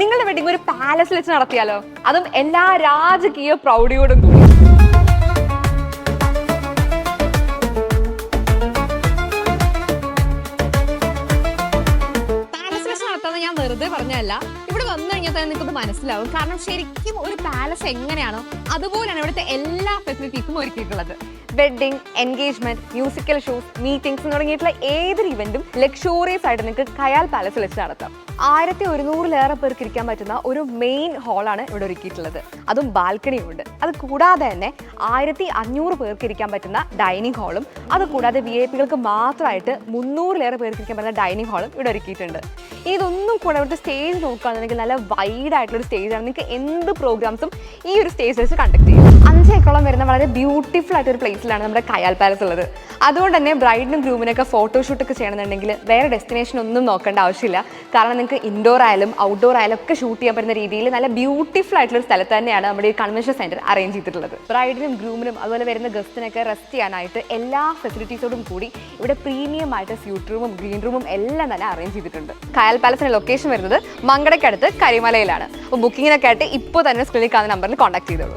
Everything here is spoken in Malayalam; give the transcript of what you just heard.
നിങ്ങളുടെ വെഡിങ് ഒരു പാലസിൽ വെച്ച് നടത്തിയാലോ? അതും എല്ലാ രാജകീയ പ്രൗഢിയോടും കൂടി. പാലസ് വെച്ച് ഞാൻ വെറുതെ പറഞ്ഞതല്ല. ഇവിടെ വന്നു കഴിഞ്ഞാൽ തന്നെ നിങ്ങൾക്ക് മനസ്സിലാവും. കാരണം ശരിക്കും ഒരു പാലസ് എങ്ങനെയാണോ അതുപോലെയാണ് ഇവിടുത്തെ എല്ലാ ഫെസിലിറ്റീസും ഒരുക്കിയിട്ടുള്ളത്. Wedding engagement musical shows meetings തുടങ്ങിയിട്ടുള്ള ഏതൊരു ഇവന്റും ലക്ഷോറിയസ് ആയിട്ട് നിങ്ങൾക്ക് കയാൽ പാലസിൽ വെച്ച് നടത്താം. ആയിരത്തി ഒരുന്നൂറിലേറെ പേർക്ക് ഇരിക്കാൻ പറ്റുന്ന ഒരു മെയിൻ ഹാളാണ് ഇവിടെ ഒരുക്കിയിട്ടുള്ളത്. അതും ബാൽക്കണിയും ഉണ്ട് അത് കൂടാതെ തന്നെ ആയിരത്തി അഞ്ഞൂറ് പേർക്ക് ഇരിക്കാൻ പറ്റുന്ന ഡൈനിങ് ഹാളും അത് കൂടാതെ വി ഐ പികൾക്ക് മാത്രമായിട്ട് മുന്നൂറിലേറെ പേർക്ക് ഇരിക്കാൻ പറ്റുന്ന ഡൈനിങ് ഹാളും ഇവിടെ ഒരുക്കിയിട്ടുണ്ട്. ഇതൊന്നും കൂടെ അവിടുത്തെ സ്റ്റേജ് നോക്കുകയാണെന്നുണ്ടെങ്കിൽ നല്ല വൈഡ് ആയിട്ടുള്ള ഒരു സ്റ്റേജാണ് നിങ്ങൾക്ക് എന്ത് പ്രോഗ്രാംസും ഈ ഒരു സ്റ്റേജ് വെച്ച് കണ്ടക്ട് ചെയ്യും. അഞ്ച് ഏക്കോളം വരുന്ന വളരെ ബ്യൂട്ടിഫുൾ ആയിട്ട് ഒരു പ്ലേസിലാണ് നമ്മുടെ കയാൽ പാലസ് ഉള്ളത്. അതുകൊണ്ട് തന്നെ ബ്രൈഡിനും ഗ്രൂമിനൊക്കെ ഫോട്ടോഷൂട്ടൊക്കെ ചെയ്യണമെന്നുണ്ടെങ്കിൽ വേറെ ഡെസ്റ്റിനേഷൻ ഒന്നും നോക്കേണ്ട ആവശ്യമില്ല. കാരണം നിങ്ങൾക്ക് ഇൻഡോർ ആയാലും ഔട്ട്ഡോർ ആയാലും ഒക്കെ ഷൂട്ട് ചെയ്യാൻ പറ്റുന്ന രീതിയിൽ നല്ല ബ്യൂട്ടിഫുൾ ആയിട്ടുള്ള സ്ഥലത്ത് തന്നെയാണ് നമ്മുടെ ഈ കൺവെൻഷൻ സെന്റർ അറേഞ്ച് ചെയ്തിട്ടുള്ളത്. ബ്രൈഡിനും ഗ്രൂമിനും അതുപോലെ വരുന്ന ഗസ്റ്റിനൊക്കെ റെസ്റ്റ് ചെയ്യാനായിട്ട് എല്ലാ ഫെസിലിറ്റീസോടും കൂടി ഇവിടെ പ്രീമിയം ആയിട്ട് സ്യൂട്ട് റൂമും ഗ്രീൻ റൂമും എല്ലാം തന്നെ അറേഞ്ച് ചെയ്തിട്ടുണ്ട്. കയാൽ പാലസിന്റെ ലൊക്കേഷൻ വരുന്നത്. മങ്കടക്കടുത്ത് കരിമലയിലാണ്. അപ്പോൾ ബുക്കിങ്ങിനൊക്കെ ആയിട്ട് ഇപ്പോൾ തന്നെ സ്ക്രീനിൽ കാണുന്ന നമ്പറിൽ കോൺടാക്ട് ചെയ്തോളൂ.